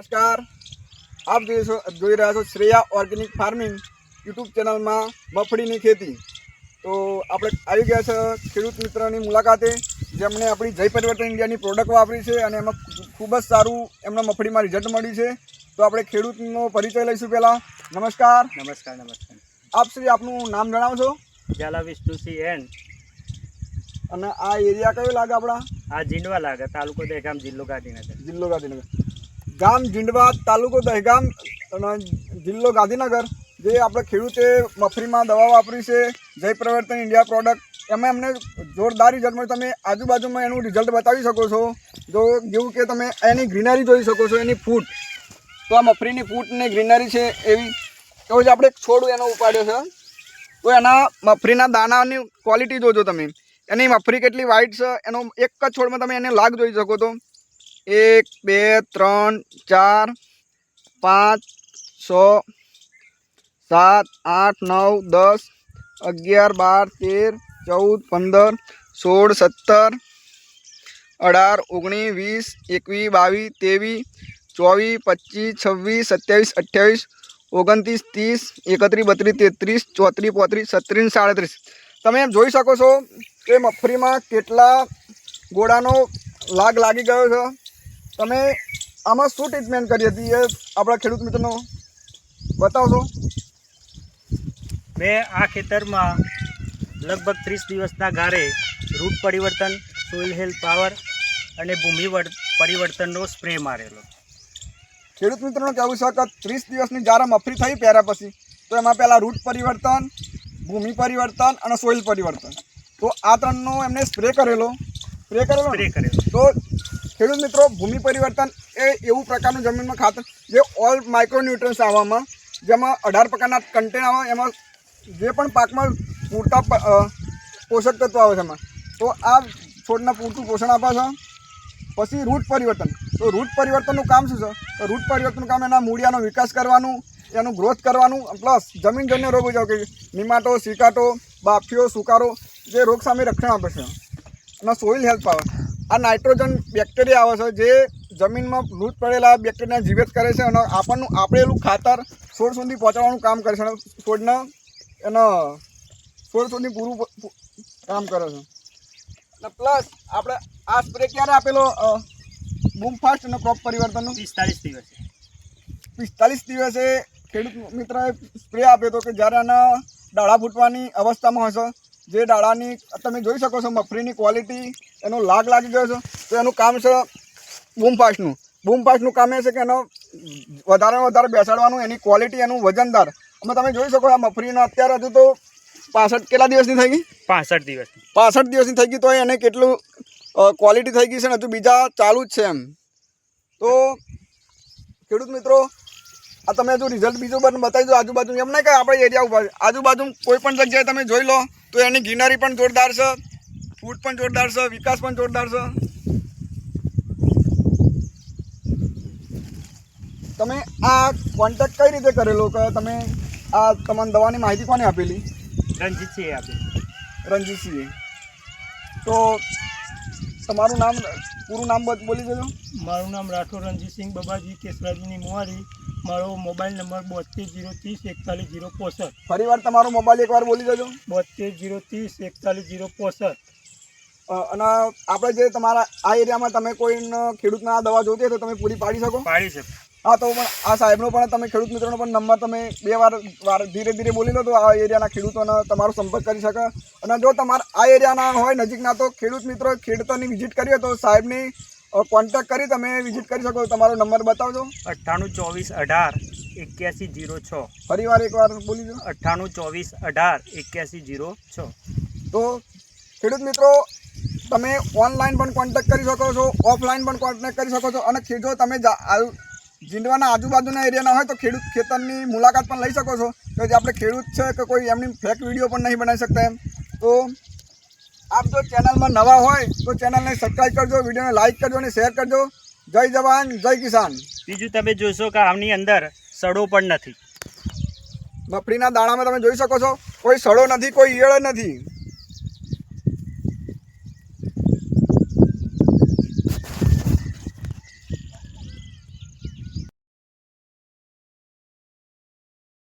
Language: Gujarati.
નમસ્કાર. આપ જોઈ રહ્યા છો શ્રેયા ઓર્ગેનિક ફાર્મિંગ યુટ્યુબ ચેનલમાં મગફળીની ખેતી. તો આપણે આવી ગયા છે ખેડૂત મિત્રની મુલાકાતે જેમણે આપણી જય પરિવર્તન ઇન્ડિયાની પ્રોડક્ટ વાપરી છે અને એમાં ખૂબ જ સારું એમના મગફળીમાં રિઝલ્ટ મળ્યું છે. તો આપણે ખેડૂતનો પરિચય લઈશું પહેલાં. નમસ્કાર. નમસ્કાર નમસ્કાર. આપ શ્રી આપનું નામ જણાવશો ઝાલા વિષ્ણુસિંહ એન. અને આ એરિયા કયો લાગે આપણા? આ જીંડવા લાગે તાલુકો દહેગામ જિલ્લો ગાંધીનગર. જિલ્લો ગાંધીનગર. ગામ જીંડવા તાલુકો દહેગામ અને જિલ્લો ગાંધીનગર, જે આપણે ખેડૂતે મફરીમાં દવા વાપરી છે, જય પ્રવર્તન ઇન્ડિયા પ્રોડક્ટ એમાં એમને જોરદાર રિઝલ્ટ મળ્યું તમે આજુબાજુમાં એનું રિઝલ્ટ બતાવી શકો છો. જો જેવું કે તમે એની ગ્રીનરી જોઈ શકો છો, એની ફૂટ. તો આ મફરીની ફૂટની ગ્રીનરી છે એવી. તો જ આપણે છોડ એનો ઉપાડ્યો છે. તો એના મફરીના દાણાની ક્વોલિટી જોજો તમે. એની મફરી કેટલી વ્હાઈટ છે, એનો એક જ છોડમાં તમે એને લાગ જોઈ શકો તો. એક, બે, ત્રણ, ચાર, પાંચ, છ, સાત, આઠ, નવ, દસ, અગિયાર, બાર, તેર, ચૌદ, પંદર, સોળ, સત્તર, અઢાર, ઓગણીસ, વીસ, એકવીસ, બાવીસ, ત્રેવીસ, ચોવીસ, પચીસ, છવ્વીસ, સત્યાવીસ, અઠ્યાવીસ, ઓગણત્રીસ, ત્રીસ, એકત્રીસ, બત્રીસ, તેત્રીસ, ચોત્રીસ, પોત્રીસ, છત્રીસ, સાડત્રીસ. તમે જોઈ શકો છો કે મગફળીમાં કેટલા ગોળાનો લાગ લાગી ગયો છે? તમે આમાં શું ટ્રીટમેન્ટ કરી હતી એ આપણા ખેડૂત મિત્રનો? બતાવશો? મેં આ ખેતરમાં લગભગ ત્રીસ દિવસના ગારે રૂટ પરિવર્તન સોઇલ હેલ્થ પાવર અને ભૂમિ વર- પરિવર્તનનો સ્પ્રે મારેલો. ખેડૂત મિત્રોનું કહેવું છે કે ત્રીસ દિવસની જ્યારે મફરી થઈ પહેર્યા પછી તો એમાં પહેલાં રૂટ પરિવર્તન ભૂમિ પરિવર્તન અને સોઇલ પરિવર્તન. તો આ ત્રણનો એમને સ્પ્રે કરેલો. સ્પ્રે કરેલો? સ્પ્રે કરેલો. તો ખેડૂત મિત્રો, ભૂમિ પરિવર્તન એ એવું પ્રકારનું જમીનમાં ખાતર જે ઓલ માઇક્રોન્યુટ્રન્સ આવવામાં જેમાં અઢાર પ્રકારના કન્ટેન આવે, એમાં જે પણ પાકમાં પૂરતા પોષક તત્વો આવે છે એમાં. તો આ છોડને પૂરતું પોષણ આપે છે. પછી રૂટ પરિવર્તન. તો રૂટ પરિવર્તનનું કામ શું છે? તો રૂટ પરિવર્તનનું કામ એના મૂળિયાનો વિકાસ કરવાનું, એનું ગ્રોથ કરવાનું પ્લસ જમીનજન્ય રોગો જાવ કે નિમાટો સિકાટો, બાફીઓ, સુકારો, જે રોગ સામે રક્ષણ આપે છે. અને સોઇલ હેલ્થ પાવર આ નાઇટ્રોજન બેક્ટેરિયા આવે છે જે જમીનમાં મૃત પડેલા બેક્ટેરિયા જીવિત કરે છે અને આપણનું આપેલું ખાતર છોડ સુધી પહોંચાડવાનું કામ કરે છે અને છોડને એનો છોડ સુધી પૂરું કામ કરે છે. અને પ્લસ આપણે આ સ્પ્રે ક્યારે આપેલો બૂમ ફાસ્ટ અને ક્રોપ પરિવર્તનનું? પિસ્તાલીસ દિવસે. પિસ્તાલીસ દિવસે ખેડૂત મિત્રએ સ્પ્રે આપ્યો હતો કે જ્યારે આના ડાળા ફૂટવાની અવસ્થામાં હશે. જે દાડાની તમે જોઈ શકો છો મફરીની ક્વોલિટી એનો લાગ લાગી ગયો છે. તો એનું કામ છે બૂમફાસ્ટનું બૂમફાસ્ટનું કામ એ છે કે એનો વધારે વધારે બેસાડવાનું એની ક્વોલિટી એનું વજનદાર. અમે તમે જોઈ શકો આ મફરીના અત્યારે હજુ તો પાસઠ કેટલા દિવસની થઈ ગઈ? પાસઠ દિવસ પાસઠ દિવસની થઈ ગઈ તો એને કેટલું ક્વોલિટી થઈ ગઈ છે ને હજુ બીજા ચાલુ જ છે એમ. તો ખેડૂત મિત્રો આ તમે હજુ રિઝલ્ટ બીજું પણ બતાવી દો આજુબાજુ. એમ નહીં કે આપણે એરિયા ઉપર. આજુબાજુ કોઈ પણ જગ્યાએ તમે જોઈ લો તો એની ગ્રીનરી પણ જોરદાર છે ફૂડ પણ જોરદાર છે વિકાસ પણ જોરદાર છે. તમે આ કોન્ટેક્ટ કઈ રીતે કરેલો? કે તમે આ તમારી દવાની માહિતી કોને આપેલી? રણજીતસિંહે આપી રણજીતસિંહે. તો તમારું નામ પૂરું નામ બોલી દેજો. મારું નામ રાઠોડ રણજીતસિંહ બબાજી કેસરાજીની મુવારી મારો મોબાઈલ નંબર બોતેર જીરો ત્રીસ એકતાલીસ જીરો પોસઠ. ફરીવાર તમારો મોબાઈલ એકવાર બોલી દેજો. બોતેર જીરો ત્રીસ એકતાલીસ જીરો પોસઠ. અને આપણે જે તમારા આ એરિયામાં તમે કોઈને ખેડૂતને આ દવા જોતી હોય તો તમે પૂરી પાડી શકો? પાડી શકો. હા તો પણ આ સાહેબનો પણ તમે ખેડૂત મિત્રોનો પણ નંબર તમે બે વાર વાર ધીરે ધીરે બોલી લો તો આ એરિયાના ખેડૂતોને તમારો સંપર્ક કરી શકે. અને જો તમારા આ એરિયાના હોય નજીકના તો ખેડૂત મિત્રો ખેડૂતોની વિઝિટ કરીએ તો સાહેબની કોન્ટેક્ટ કરી તમે વિઝિટ કરી શકો. તમારો નંબર બતાવજો. અઠ્ઠાણું ચોવીસ અઢાર એક્યાસી જીરો છ. ફરીવાર એકવાર બોલી દો. અઠ્ઠાણું ચોવીસ અઢાર એક્યાસી જીરો છ. તો ખેડૂત મિત્રો તમે ઓનલાઈન પણ કોન્ટેક્ટ કરી શકો છો ઓફલાઈન પણ કોન્ટેક્ટ કરી શકો છો. અને ખેડૂતો જો તમે જીંડવાના આજુબાજુના એરિયાના હોય તો ખેડૂત ખેતરની મુલાકાત પણ લઈ શકો છો. તો જે આપણે ખેડૂત છે કે કોઈ એમની ફેક વીડિયો પણ નહીં બનાવી શકતા એમ. તો આપ જો ચેનલમાં નવા હોય તો ચેનલને સબસ્ક્રાઈબ કરજો વિડીયોને લાઈક કરજો અને શેર કરજો. જય જવાન જય કિસાન. બીજું તમે જોશો કે આમની અંદર સડો પણ નથી. મફળીના દાણામાં તમે જોઈ શકો છો કોઈ સડો નથી કોઈ ઈયળ નથી.